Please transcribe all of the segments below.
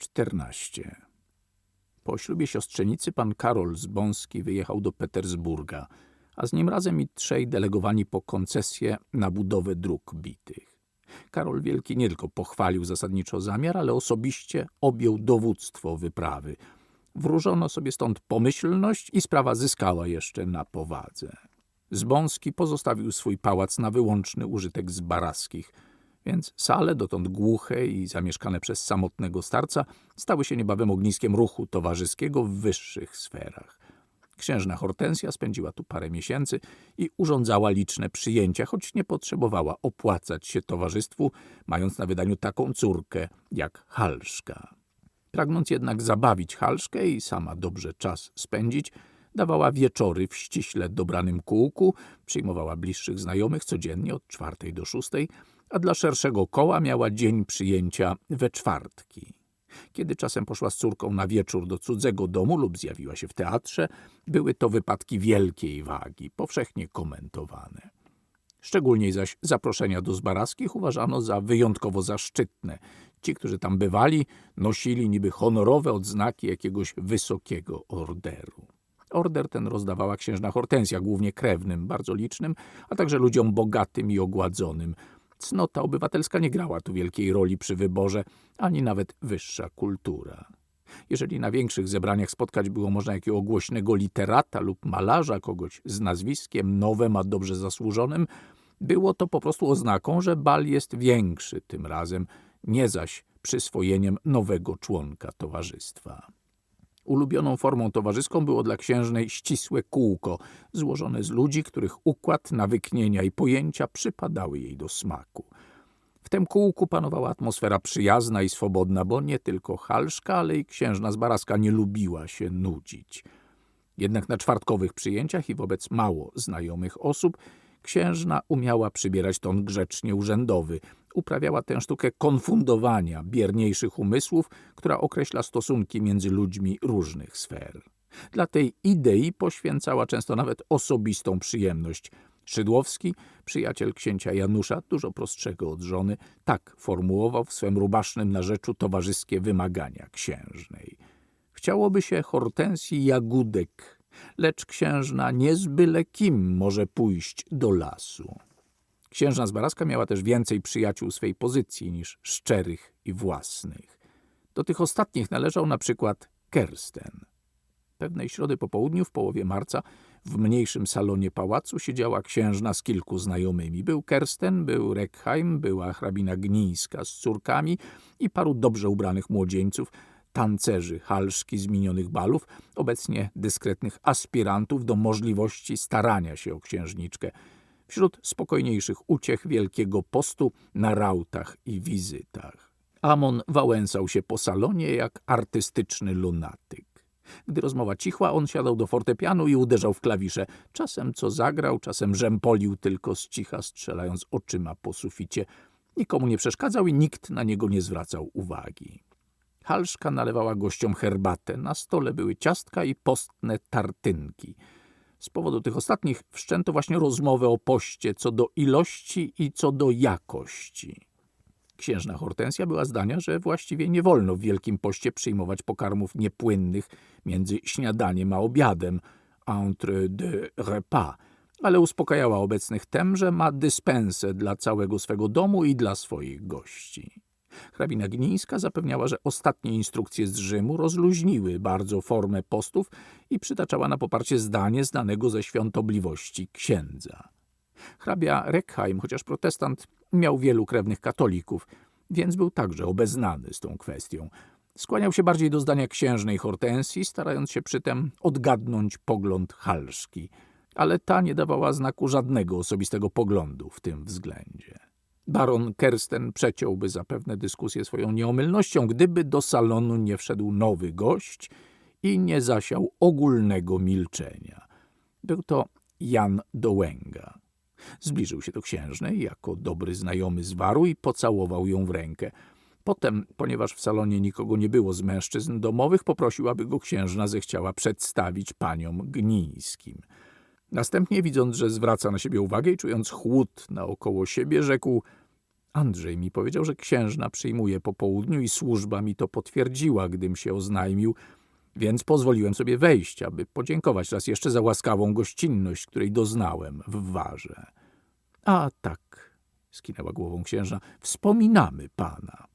14. Po ślubie siostrzenicy pan Karol Zbąski wyjechał do Petersburga, a z nim razem i trzej delegowani po koncesję na budowę dróg bitych. Karol Wielki nie tylko pochwalił zasadniczo zamiar, ale osobiście objął dowództwo wyprawy. Wróżono sobie stąd pomyślność i sprawa zyskała jeszcze na powadze. Zbąski pozostawił swój pałac na wyłączny użytek z Baraskich, więc sale, dotąd głuche i zamieszkane przez samotnego starca, stały się niebawem ogniskiem ruchu towarzyskiego w wyższych sferach. Księżna Hortensja spędziła tu parę miesięcy i urządzała liczne przyjęcia, choć nie potrzebowała opłacać się towarzystwu, mając na wydaniu taką córkę jak Halszka. Pragnąc jednak zabawić Halszkę i sama dobrze czas spędzić, dawała wieczory w ściśle dobranym kółku, przyjmowała bliższych znajomych codziennie od czwartej do szóstej, a dla szerszego koła miała dzień przyjęcia we czwartki. Kiedy czasem poszła z córką na wieczór do cudzego domu lub zjawiła się w teatrze, były to wypadki wielkiej wagi, powszechnie komentowane. Szczególnie zaś zaproszenia do Zbaraskich uważano za wyjątkowo zaszczytne. Ci, którzy tam bywali, nosili niby honorowe odznaki jakiegoś wysokiego orderu. Order ten rozdawała księżna Hortensja, głównie krewnym, bardzo licznym, a także ludziom bogatym i ogładzonym. Cnota obywatelska nie grała tu wielkiej roli przy wyborze, ani nawet wyższa kultura. Jeżeli na większych zebraniach spotkać było można jakiego głośnego literata lub malarza, kogoś z nazwiskiem nowym, a dobrze zasłużonym, było to po prostu oznaką, że bal jest większy tym razem, nie zaś przyswojeniem nowego członka towarzystwa. Ulubioną formą towarzyską było dla księżnej ścisłe kółko, złożone z ludzi, których układ, nawyknienia i pojęcia przypadały jej do smaku. W tym kółku panowała atmosfera przyjazna i swobodna, bo nie tylko Halszka, ale i księżna z Baraska nie lubiła się nudzić. Jednak na czwartkowych przyjęciach i wobec mało znajomych osób księżna umiała przybierać ton grzecznie urzędowy. Uprawiała tę sztukę konfundowania bierniejszych umysłów, która określa stosunki między ludźmi różnych sfer. Dla tej idei poświęcała często nawet osobistą przyjemność. Szydłowski, przyjaciel księcia Janusza, dużo prostszego od żony, tak formułował w swym rubasznym narzeczu towarzyskie wymagania księżnej. Chciałoby się Hortensji Jagódek lecz księżna nie z byle kim może pójść do lasu. Księżna z Baraska miała też więcej przyjaciół swej pozycji niż szczerych i własnych. Do tych ostatnich należał na przykład Kersten. Pewnej środy po południu, w połowie marca, w mniejszym salonie pałacu siedziała księżna z kilku znajomymi. Był Kersten, był Reckheim, była hrabina Gnińska z córkami i paru dobrze ubranych młodzieńców, tancerzy halszki z minionych balów, obecnie dyskretnych aspirantów do możliwości starania się o księżniczkę, wśród spokojniejszych uciech Wielkiego Postu na rautach i wizytach. Amon wałęsał się po salonie jak artystyczny lunatyk. Gdy rozmowa cichła, on siadał do fortepianu i uderzał w klawisze. Czasem co zagrał, czasem rzępolił tylko z cicha, strzelając oczyma po suficie. Nikomu nie przeszkadzał i nikt na niego nie zwracał uwagi. Halszka nalewała gościom herbatę. Na stole były ciastka i postne tartynki. Z powodu tych ostatnich wszczęto właśnie rozmowę o poście co do ilości i co do jakości. Księżna Hortensja była zdania, że właściwie nie wolno w Wielkim Poście przyjmować pokarmów niepłynnych między śniadaniem a obiadem, entre deux repas, ale uspokajała obecnych tem, że ma dyspensę dla całego swego domu i dla swoich gości. Hrabina Gnińska zapewniała, że ostatnie instrukcje z Rzymu rozluźniły bardzo formę postów i przytaczała na poparcie zdanie znanego ze świątobliwości księdza. Hrabia Reckheim, chociaż protestant, miał wielu krewnych katolików, więc był także obeznany z tą kwestią. Skłaniał się bardziej do zdania księżnej Hortensji, starając się przytem odgadnąć pogląd Halszki, ale ta nie dawała znaku żadnego osobistego poglądu w tym względzie. Baron Kersten przeciąłby zapewne dyskusję swoją nieomylnością, gdyby do salonu nie wszedł nowy gość i nie zasiał ogólnego milczenia. Był to Jan Dołęga. Zbliżył się do księżnej jako dobry znajomy z waru i pocałował ją w rękę. Potem, ponieważ w salonie nikogo nie było z mężczyzn domowych, poprosił, aby go księżna zechciała przedstawić paniom Gnińskim. Następnie, widząc, że zwraca na siebie uwagę i czując chłód naokoło siebie, rzekł – Andrzej mi powiedział, że księżna przyjmuje po południu i służba mi to potwierdziła, gdym się oznajmił, więc pozwoliłem sobie wejść, aby podziękować raz jeszcze za łaskawą gościnność, której doznałem w Warze. A tak, skinęła głową księżna, wspominamy pana.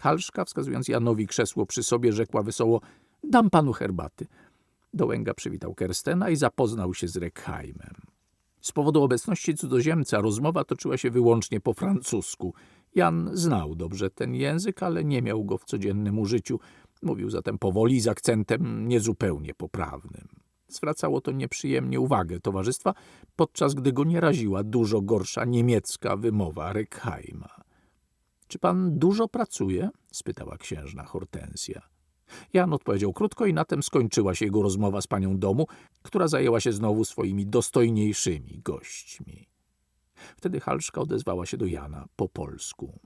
Halszka, wskazując Janowi krzesło przy sobie, rzekła wesoło, dam panu herbaty. Dołęga przywitał Kerstena i zapoznał się z Reckheimem. Z powodu obecności cudzoziemca rozmowa toczyła się wyłącznie po francusku. Jan znał dobrze ten język, ale nie miał go w codziennym użyciu. Mówił zatem powoli z akcentem niezupełnie poprawnym. Zwracało to nieprzyjemnie uwagę towarzystwa, podczas gdy go nie raziła dużo gorsza niemiecka wymowa Reckheima. — Czy pan dużo pracuje? — spytała księżna Hortensja. Jan odpowiedział krótko i na tym skończyła się jego rozmowa z panią domu, która zajęła się znowu swoimi dostojniejszymi gośćmi. Wtedy Halszka odezwała się do Jana po polsku.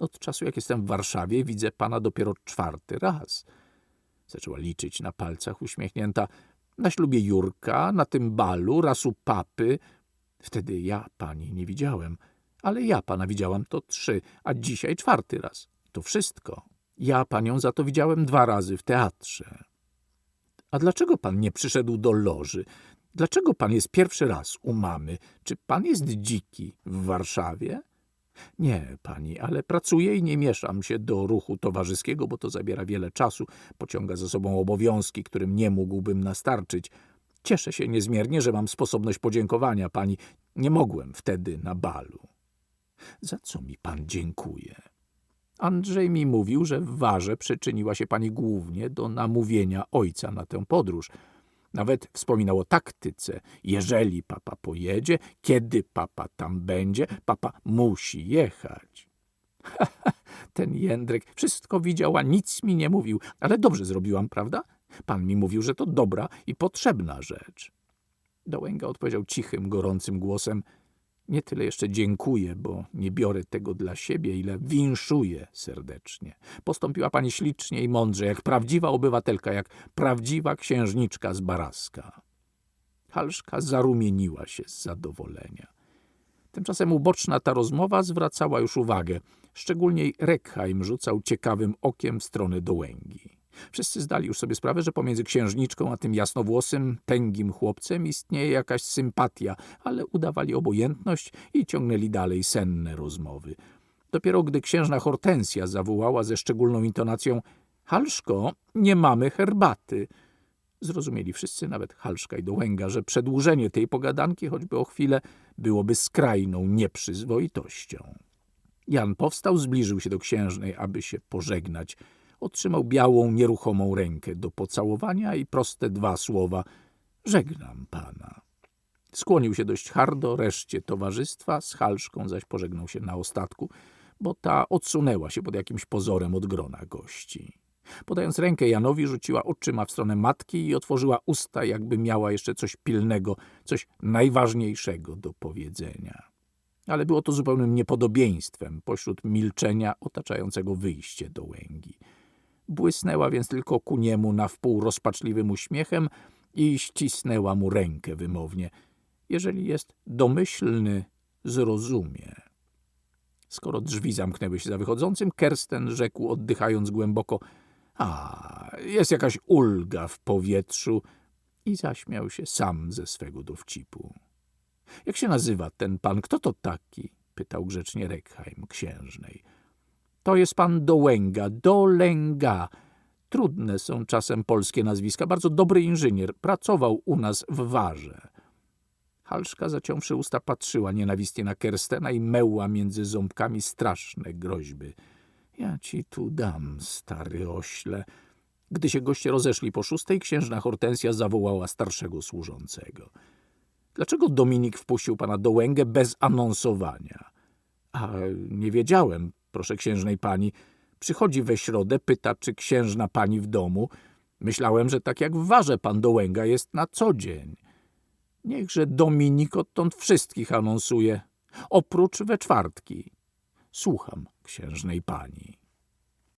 Od czasu, jak jestem w Warszawie, widzę pana dopiero czwarty raz. Zaczęła liczyć na palcach uśmiechnięta. Na ślubie Jurka, na tym balu, raz u papy. Wtedy ja pani nie widziałem, ale ja pana widziałam to trzy, a dzisiaj czwarty raz. To wszystko. Ja panią za to widziałem dwa razy w teatrze. A dlaczego pan nie przyszedł do loży? Dlaczego pan jest pierwszy raz u mamy? Czy pan jest dziki w Warszawie? Nie, pani, ale pracuję i nie mieszam się do ruchu towarzyskiego, bo to zabiera wiele czasu, pociąga za sobą obowiązki, którym nie mógłbym nastarczyć. Cieszę się niezmiernie, że mam sposobność podziękowania pani. Nie mogłem wtedy na balu. Za co mi pan dziękuje? Andrzej mi mówił, że w Warze przyczyniła się pani głównie do namówienia ojca na tę podróż. Nawet wspominał o taktyce. Jeżeli papa pojedzie, kiedy papa tam będzie, papa musi jechać. Ten Jędrek wszystko widział, a nic mi nie mówił, ale dobrze zrobiłam, prawda? Pan mi mówił, że to dobra i potrzebna rzecz. Dołęga odpowiedział cichym, gorącym głosem – nie tyle jeszcze dziękuję, bo nie biorę tego dla siebie, ile winszuję serdecznie. Postąpiła pani ślicznie i mądrze, jak prawdziwa obywatelka, jak prawdziwa księżniczka z Baraska. Halszka zarumieniła się z zadowolenia. Tymczasem uboczna ta rozmowa zwracała już uwagę. Szczególnie Reckheim rzucał ciekawym okiem w stronę dołęgi. Wszyscy zdali już sobie sprawę, że pomiędzy księżniczką a tym jasnowłosym, tęgim chłopcem istnieje jakaś sympatia, ale udawali obojętność i ciągnęli dalej senne rozmowy. Dopiero gdy księżna Hortensja zawołała ze szczególną intonacją Halszko, nie mamy herbaty. Zrozumieli wszyscy, nawet Halszka i Dołęga, że przedłużenie tej pogadanki, choćby o chwilę, byłoby skrajną nieprzyzwoitością. Jan powstał, zbliżył się do księżnej, aby się pożegnać – otrzymał białą, nieruchomą rękę do pocałowania i proste dwa słowa – żegnam pana. Skłonił się dość hardo reszcie towarzystwa, z Halszką zaś pożegnał się na ostatku, bo ta odsunęła się pod jakimś pozorem od grona gości. Podając rękę Janowi, rzuciła oczyma w stronę matki i otworzyła usta, jakby miała jeszcze coś pilnego, coś najważniejszego do powiedzenia. Ale było to zupełnym niepodobieństwem pośród milczenia otaczającego wyjście do łęgi. Błysnęła więc tylko ku niemu na wpół rozpaczliwym uśmiechem i ścisnęła mu rękę wymownie. Jeżeli jest domyślny, zrozumie. Skoro drzwi zamknęły się za wychodzącym, Kersten rzekł, oddychając głęboko – a, jest jakaś ulga w powietrzu i zaśmiał się sam ze swego dowcipu. – Jak się nazywa ten pan? Kto to taki? – pytał grzecznie Reckheim księżnej. – to jest pan Dołęga, Dolęga. Trudne są czasem polskie nazwiska. Bardzo dobry inżynier. Pracował u nas w Warze. Halszka, zaciąwszy usta, patrzyła nienawistnie na Kerstena i mełła między ząbkami straszne groźby. Ja ci tu dam, stary ośle. Gdy się goście rozeszli po szóstej, księżna Hortensja zawołała starszego służącego. Dlaczego Dominik wpuścił pana Dołęgę bez anonsowania? A nie wiedziałem, proszę księżnej pani. Przychodzi we środę, pyta, czy księżna pani w domu. Myślałem, że tak jak w warze pan Dołęga jest na co dzień. Niechże Dominik odtąd wszystkich anonsuje, oprócz we czwartki. Słucham księżnej pani.